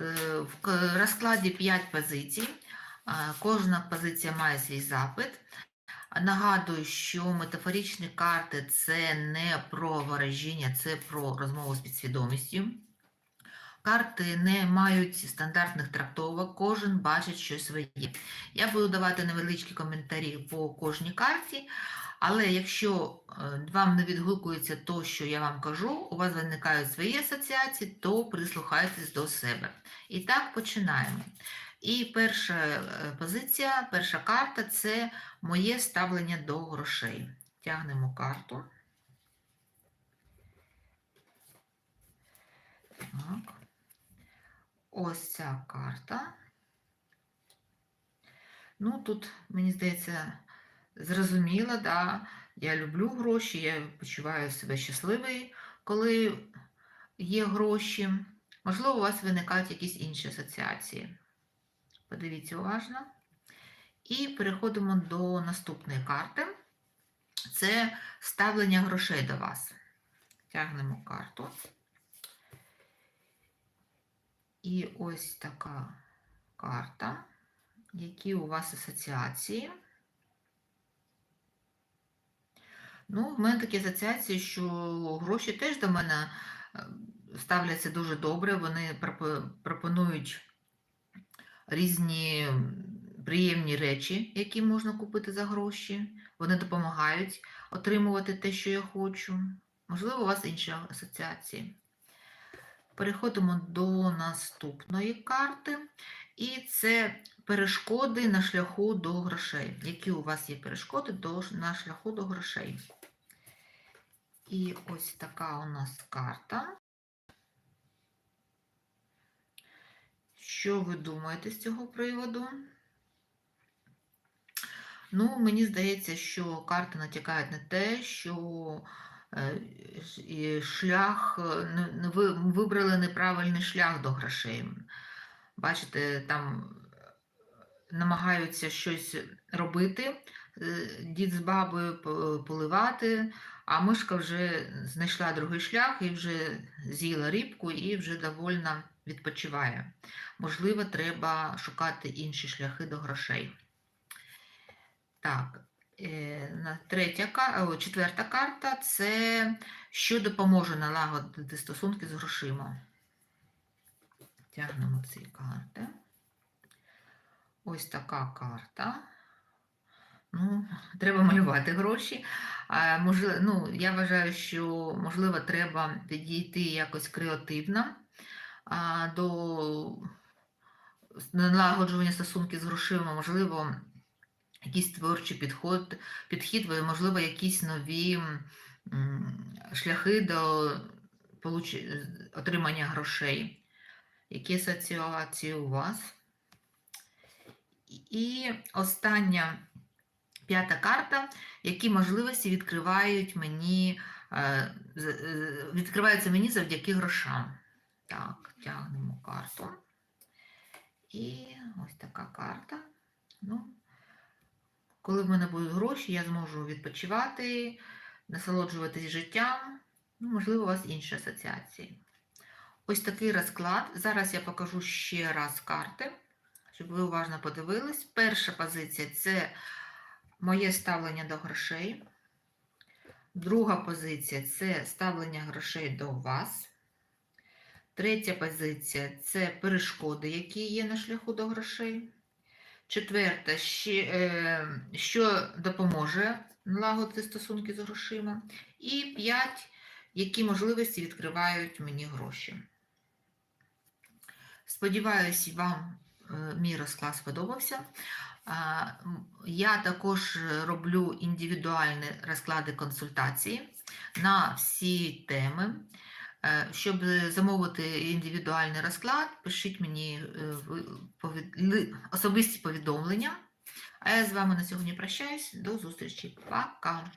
Е, В розкладі 5 позицій. Кожна позиція має свій запит. Нагадую, що метафоричні карти це не про ворожіння, це про розмову з підсвідомістю. Карти не мають стандартних трактовок, кожен бачить щось своє. Я буду давати невеличкі коментарі по кожній карті, але якщо е, вам не відгукується то, що я вам кажу, у вас виникають свої асоціації, то прислухайтесь до себе. І так починаємо. І перша е, позиція, перша карта це моє ставлення до грошей. Тягнемо карту. Так. Ось ця карта. Ну, тут, мені здається, зрозуміло, да, я люблю гроші, я почуваю себе щасливою, коли є гроші. Можливо, у вас виникають якісь інші асоціації. Подивіться уважно. І переходимо до наступної карти. Це ставлення грошей до вас. Тягнемо карту. І ось така карта. Які у вас асоціації? Ну, в мене такі асоціації, що гроші теж до мене е, ставляться дуже добре. Вони пропонують різні приємні речі, які можна купити за гроші. Вони допомагають отримувати те, що я хочу. Можливо, у вас інші асоціації. Переходимо до наступної карти. І це перешкоди на шляху до грошей. Які у вас є перешкоди до, на шляху до грошей? І ось така у нас карта. Що ви думаєте з цього приводу? Ну, мені здається, що карти натякають на те, що шлях, е, не ви вибрали неправильний шлях до грошей. Бачите, там намагаються щось робити, е, дід з бабою поливати, а мишка вже знайшла другий шлях і вже з'їла рибку і вже довольно відпочиває. Можливо, треба шукати інші шляхи до грошей. Так, третя, четверта карта це що допоможе налагодити стосунки з грошима. Тягнемо ці карти. Ось така карта. Ну, треба малювати гроші. А, можливо, ну, я вважаю, що можливо треба підійти якось креативно а, до налагоджування стосунків з грошима, можливо, якийсь творчий підход, підхід, можливо, якісь нові шляхи до отримання грошей. Які асоціації у вас? І остання п'ята карта, які можливості відкривають мені, е, е, відкриваються мені завдяки грошам. Так, тягнемо карту. І ось така карта. Ну, коли в мене будуть гроші, я зможу відпочивати, насолоджуватись життям. Ну, можливо, у вас інші асоціації. Ось такий розклад. Зараз я покажу ще раз карти, щоб ви уважно подивились. Перша позиція це моє ставлення до грошей. Друга позиція це ставлення грошей до вас. Третя позиція це перешкоди, які є на шляху до грошей. Четверта, ще, е, що допоможе налагодити стосунки з грошима. І п'ять, які можливості відкривають мені гроші. Сподіваюсь, вам е, мій розклад сподобався. Я також роблю індивідуальні розклади консультації на всі теми. Е, Щоб замовити індивідуальний розклад, пишіть мені е, особисті повідомлення. А я з вами на сьогодні прощаюсь. До зустрічі. Пока!